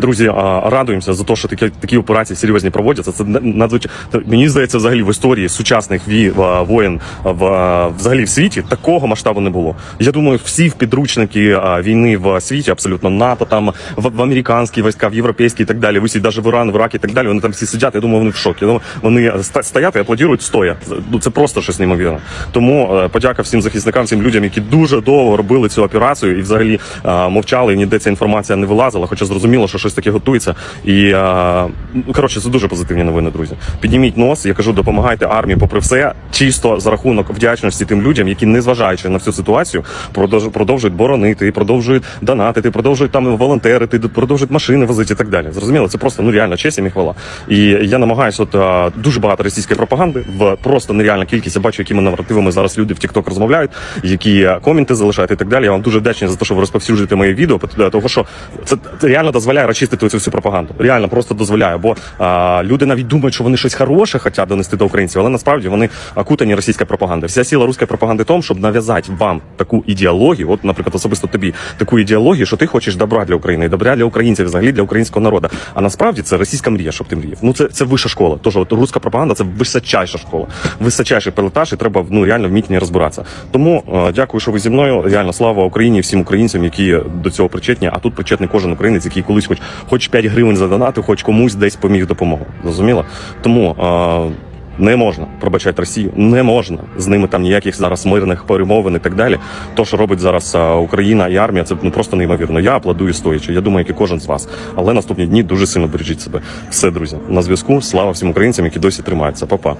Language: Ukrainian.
Друзі, радуємося за те, що такі, такі операції серйозні проводяться. Це надзвичайно мені здається, взагалі в історії сучасних ві, воєн в взагалі в світі такого масштабу не було. Я думаю, всі в підручники війни в світі, абсолютно НАТО, там в, в американські війська, в європейські і так далі. Висіть навіть в Іран, в Ірак і так далі. Вони там всі сидять. Я думаю, вони в шокі. Вони стоять і аплодують стоя. Ну це просто щось неймовірне. Тому е, подяка всім захисникам, всім людям, які дуже довго робили цю операцію і взагалі мовчали, і ніде ця інформація не вилазила, хоча зрозуміло, що щось таке готується. І е, ну, коротше, це дуже позитивні новини, друзі. Підніміть нос, я кажу, допомагайте армії, попри все, чисто за рахунок вдячності тим людям, які, незважаючи на всю ситуацію, продовжують боронити, продовжують донатити, продовжують там волонтерити, продовжують машини возити і так далі. Зрозуміло, це просто ну реально честь і хвала. І я намагаюся, от е, дуже багато російської пропаганди в просто нереальна кількість. Я бачу, якими наративами зараз люди в TikTok розмовляють, які коменти залишають і так далі. Я вам дуже вдячний за те, що ви розповсюджуєте мої відео, того що це реально дозволяє розчистити цю всю пропаганду. Реально просто дозволяє. Бо а, люди навіть думають, що вони щось хороше хочуть донести до українців, але насправді вони окутані російською пропагандою. Вся сила руської пропаганди тому, щоб нав'язати вам таку ідеологію, от, наприклад, особисто тобі таку ідеологію, що ти хочеш добра для України, і добра для українців, взагалі для українського народу. А насправді це російська мрія, щоб ти мріяв. Ну це, це вища школа. Тож от руська пропаганда це височайша школа, височайший пілотаж, і треба ну реально вміти ній розбиратися. Тому е, дякую, що ви зі мною. Реально слава Україні, всім українцям, які до цього причетні. А тут причетний кожен українець, який колись хоч хоч 5 гривень задонатив, хоч комусь десь поміг допомогу. Зрозуміло? Тому. Е, не можна пробачати Росію, не можна з ними там ніяких зараз мирних перемовин і так далі. То, що робить зараз Україна і армія, це ну просто неймовірно. Я аплодую стоячи. Я думаю, як і кожен з вас. Але наступні дні дуже сильно бережіть себе. Все, друзі, на зв'язку. Слава всім українцям, які досі тримаються. Па-па.